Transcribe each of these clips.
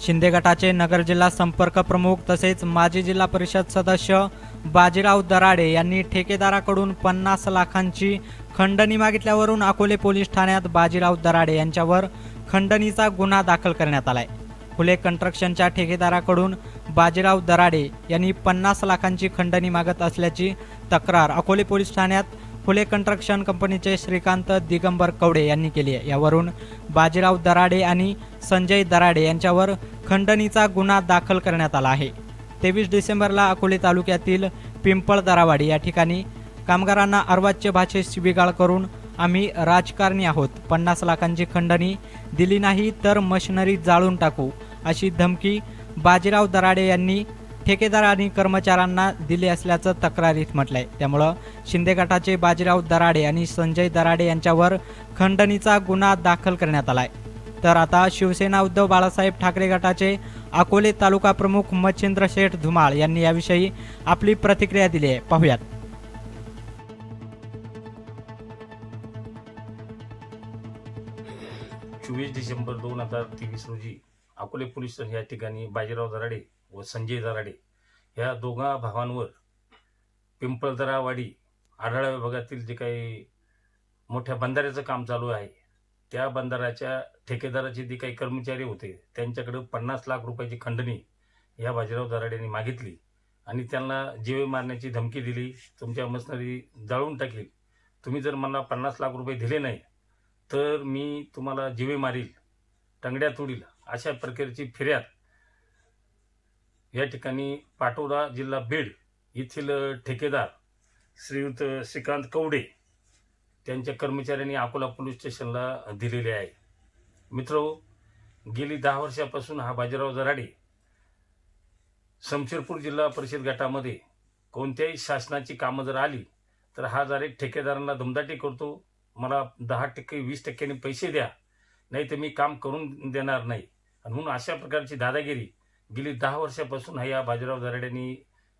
शिंदे गटाचे नगर जिल्हा संपर्क प्रमुख तसेच माजी जिल्हा परिषद सदस्य बाजीराव दराडे यांनी ठेकेदाराकडून पन्नास लाखांची खंडणी मागितल्यावरून अकोले पोलीस ठाण्यात बाजीराव दराडे यांच्यावर खंडणीचा गुन्हा दाखल करण्यात आलाय. फुले कन्स्ट्रक्शनच्या ठेकेदाराकडून बाजीराव दराडे यांनी पन्नास लाखांची खंडणी मागत असल्याची तक्रार अकोले पोलीस ठाण्यात फुले कन्स्ट्रक्शन कंपनीचे श्रीकांत दिगंबर कवडे यांनी केली आहे. यावरून बाजीराव दराडे आणि संजय दराडे यांच्यावर खंडणीचा गुन्हा दाखल करण्यात आला आहे. तेवीस डिसेंबरला अकोले तालुक्यातील पिंपळ दरावाडी या ठिकाणी कामगारांना अर्वाच्य भाषेत शिबिगाळ करून आम्ही राजकारणी आहोत. पन्नास लाखांची खंडणी दिली नाही तर मशिनरी जाळून टाकू अशी धमकी बाजीराव दराडे यांनी ठेकेदार आणि कर्मचाऱ्यांना दिले असल्याचं तक्रारीत म्हटलंय. त्यामुळं शिंदे गटाचे बाजीराव दराडे आणि संजय दराडे यांच्यावर खंडणीचा गुन्हा दाखल करण्यात आलाय. तर आता शिवसेना उद्धव बाळासाहेब ठाकरे गटाचे अकोले तालुका प्रमुख मच्छिंद्र शेठ धुमाळ यांनी याविषयी आपली प्रतिक्रिया दिली आहे. पाहुयात. चोवीस डिसेंबर दोन हजार तेवीस रोजी अकोले पोलीस या ठिकाणी बाजीराव दराडे व संजय दराडे ह्या दोघा भावांवर पिंपळदरावाडी आढाळा विभागातील जे काही मोठ्या बंधाऱ्याचं काम चालू आहे त्या बंधाऱ्याच्या ठेकेदाराचे जे काही कर्मचारी होते त्यांच्याकडे पन्नास लाख रुपयाची खंडणी या बाजीराव दराडेंनी मागितली आणि त्यांना जीवे मारण्याची धमकी दिली. तुमच्या मशनरी जाळून टाकेल. तुम्ही जर मला पन्नास लाख रुपये दिले नाही तर मी तुम्हाला जीवे मारील टंगड्या तोडील अशा प्रकारची फिर्याद या ठिकाणी पाटोदा जिल्हा बीड येथील ठेकेदार श्रीयुत श्रीकांत कवडे त्यांच्या कर्मचाऱ्यांनी अकोला पोलीस स्टेशनला दिलेले आहे. मित्र गेली दहा वर्षापासून हा बाजीराव जराडे शमशेरपूर जिल्हा परिषद गटामध्ये कोणत्याही शासनाची कामं जर आली तर हा जर एक ठेकेदारांना दमदाटी करतो मला दहा टक्के वीस टक्क्यांनी पैसे द्या नाही तर मी काम करून देणार नाही. आणि म्हणून अशा प्रकारची दादागिरी गेली दहा वर्षापासून ह्या या बाजीराव दराड्यांनी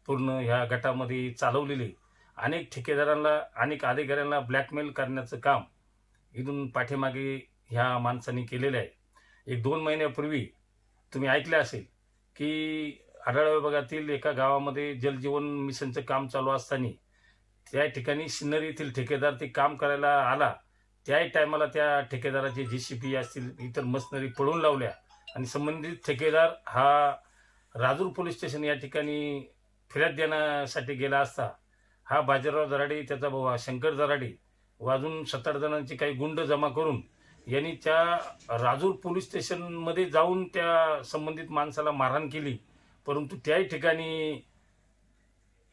पूर्ण ह्या गटामध्ये चालवलेली अनेक ठेकेदारांना अनेक अधिकाऱ्यांना ब्लॅकमेल करण्याचं काम इथून पाठीमागे ह्या माणसांनी केलेलं आहे. एक दोन महिन्यापूर्वी तुम्ही ऐकलं असेल की आढाळा विभागातील एका गावामध्ये जलजीवन मिशनचं काम चालू असताना त्या ठिकाणी सिन्नर येथील ठेकेदार ते काम करायला आला. त्याही टायमाला त्या ठेकेदाराचे जे सी पी असतील इतर मशनरी पळून लावल्या. आणि संबंधित ठेकेदार हा राजूर पोलीस स्टेशन या ठिकाणी फिर्याद देण्यासाठी गेला असता हा बाजीराव दराडे त्याचा भाऊ हा शंकर दराडे व अजून सात जणांची काही गुंड जमा करून यांनी त्या राजूर पोलीस स्टेशनमध्ये जाऊन त्या संबंधित माणसाला मारहाण केली. परंतु त्याही ठिकाणी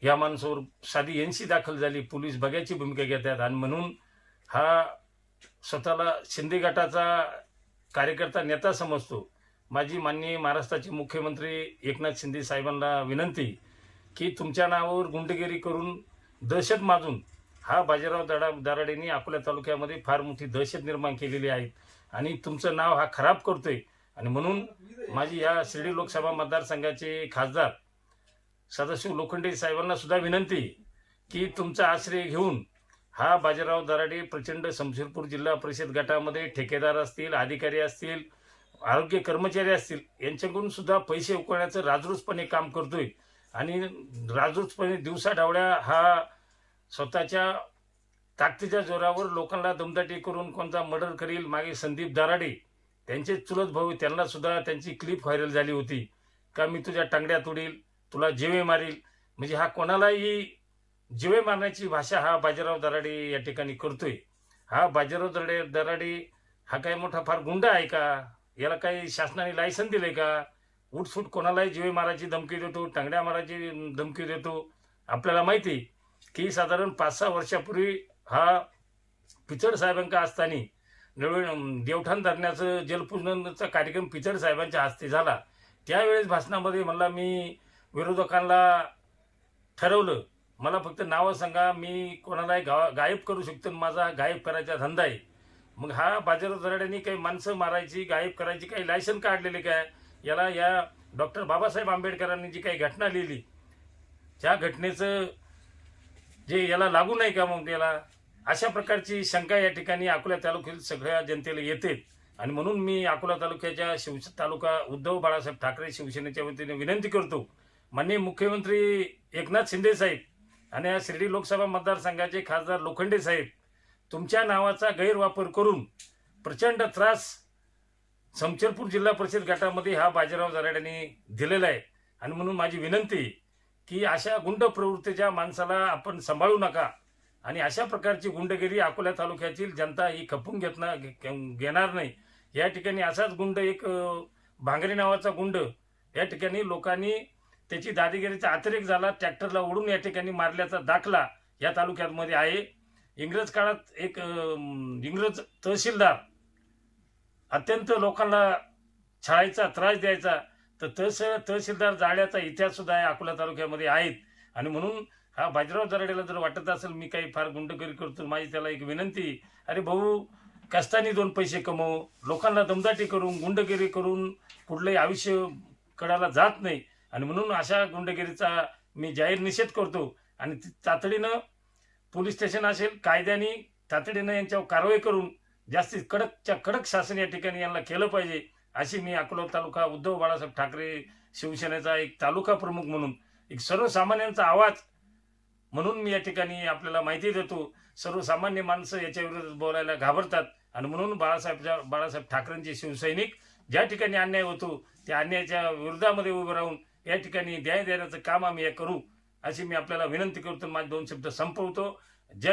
या माणसावर साधी एनसी दाखल झाली. पोलीस बघायची भूमिका घेतात आणि म्हणून हा स्वतःला शिंदे गटाचा कार्यकर्ता नेता समजतो. माझी माननीय महाराष्ट्राचे मुख्यमंत्री एकनाथ शिंदे साहेबांना विनंती की तुमच्या नावावर गुंडगिरी करून दहशत माजून हा बाजीराव दडा दराडेंनी अकोला तालुक्यामध्ये फार मोठी दहशत निर्माण केलेली आहे आणि तुमचं नाव हा खराब करतोय. आणि म्हणून माझी या शिर्डी लोकसभा मतदारसंघाचे खासदार सदाशिव लोखंडे साहेबांना सुद्धा विनंती की तुमचा आश्रय घेऊन हा बाजीराव दराडे प्रचंड शमशेरपूर जिल्हा परिषद गटामध्ये ठेकेदार असतील अधिकारी असतील आरोग्य कर्मचारी असतील यांच्याकडून सुद्धा पैसे उकळण्याचं राजरोसपणे काम करतोय. आणि राजरोसपणे दिवसाढावड्या हा स्वतःच्या ताकदीच्या जोरावर लोकांना दमदाटी करून कोणता मर्डर करील मागे संदीप दराडे त्यांचे चुलत भाऊ त्यांना सुद्धा त्यांची क्लिप व्हायरल झाली होती. का मी तुझ्या टांगड्या तोडील तुला जेवे मारील? म्हणजे हा कोणालाही जिवे मारण्याची भाषा हा बाजीराव दराडे या ठिकाणी करतोय. हा बाजीराव दराडे दराडे हा काही मोठा फार गुंड आहे का? याला काही शासनाने लायसन दिले का? उठसूट कोणालाही जीवे मारायची धमकी देतो टांगड्या मारायची धमकी देतो. आपल्याला माहिती की साधारण पाच सहा वर्षापूर्वी हा पिचड साहेबांका असताना नवीन देवठाण धरण्याचं जलपूजनाचा कार्यक्रम पिचड साहेबांच्या हस्ते झाला. त्यावेळेस भाषणामध्ये म्हणला मी विरोधकांना ठरवलं मला फक्त नावं सांगा मी कोणालाही गा गायब करू शकतो आणि माझा गायब करायचा धंदा आहे. मग हा बाजीराव दराड्यांनी काही माणसं मारायची गायब करायची काही लायसन काढलेले काय? याला या डॉक्टर बाबासाहेब आंबेडकरांनी जी काही घटना लिहिली त्या घटनेचं जे याला लागू नाही का मग त्याला? अशा प्रकारची शंका या ठिकाणी अकोला तालुक्यातील सगळ्या जनतेला येते. आणि म्हणून मी अकोला तालुक्याच्या शिव तालुका उद्धव बाळासाहेब ठाकरे शिवसेनेच्या वतीने विनंती करतो. माननीय मुख्यमंत्री एकनाथ शिंदे साहेब आणि या शिर्डी लोकसभा मतदारसंघाचे खासदार लोखंडे साहेब तुमच्या नावाचा गैरवापर करून प्रचंड त्रास समचरपूर जिल्हा परिषद गटामध्ये हा बाजीराव जराड्यांनी दिलेला आहे. आणि म्हणून माझी विनंती की अशा गुंड प्रवृत्तीच्या माणसाला आपण सांभाळू नका. आणि अशा प्रकारची गुंडगिरी अकोला तालुक्यातील जनता ही खपून घेतणार घेणार नाही. या ठिकाणी असाच गुंड एक भांगरी भांगरे नावाचा गुंड या ठिकाणी लोकांनी त्याची दादागिरीचा अतिरेक झाला ट्रॅक्टरला ओढून या ठिकाणी मारल्याचा दाखला या तालुक्यामध्ये आहे. इंग्रज काळात एक इंग्रज तहसीलदार अत्यंत लोकांना छळायचा त्रास द्यायचा तर तहस तहसीलदार जाळ्याचा इतिहास सुद्धा आहे अकोला तालुक्यामध्ये आहेत. आणि म्हणून हा बाजीराव दराडेला जर वाटत असेल मी काही फार गुंडगिरी करतो माझी त्याला एक विनंती अरे भाऊ कष्टाने दोन पैसे कमव लोकांना दमदाटी करून गुंडगिरी करून कुठलंही आयुष्य कडाला जात नाही. आणि म्हणून अशा गुंडगिरीचा मी जाहीर निषेध करतो. आणि तातडीनं पोलीस स्टेशन असेल कायद्याने तातडीनं यांच्यावर कारवाई करून जास्तीत कडकच्या कडक शासन या ठिकाणी यांना केलं पाहिजे अशी मी अकोला तालुका उद्धव बाळासाहेब ठाकरे शिवसेनेचा एक तालुका प्रमुख म्हणून एक सर्वसामान्यांचा आवाज म्हणून मी या ठिकाणी आपल्याला माहिती देतो. सर्वसामान्य माणसं याच्या विरोधात बोलायला घाबरतात आणि म्हणून बाळासाहेबच्या बाळासाहेब ठाकरेंचे शिवसैनिक ज्या ठिकाणी अन्याय होतो त्या अन्यायाच्या विरोधामध्ये उभं राहून या ठिकाणी न्याय देण्याचं काम आम्ही हे करू. अशी मी आपल्याला विनंती करतो माझे दोन शब्द संपवतो.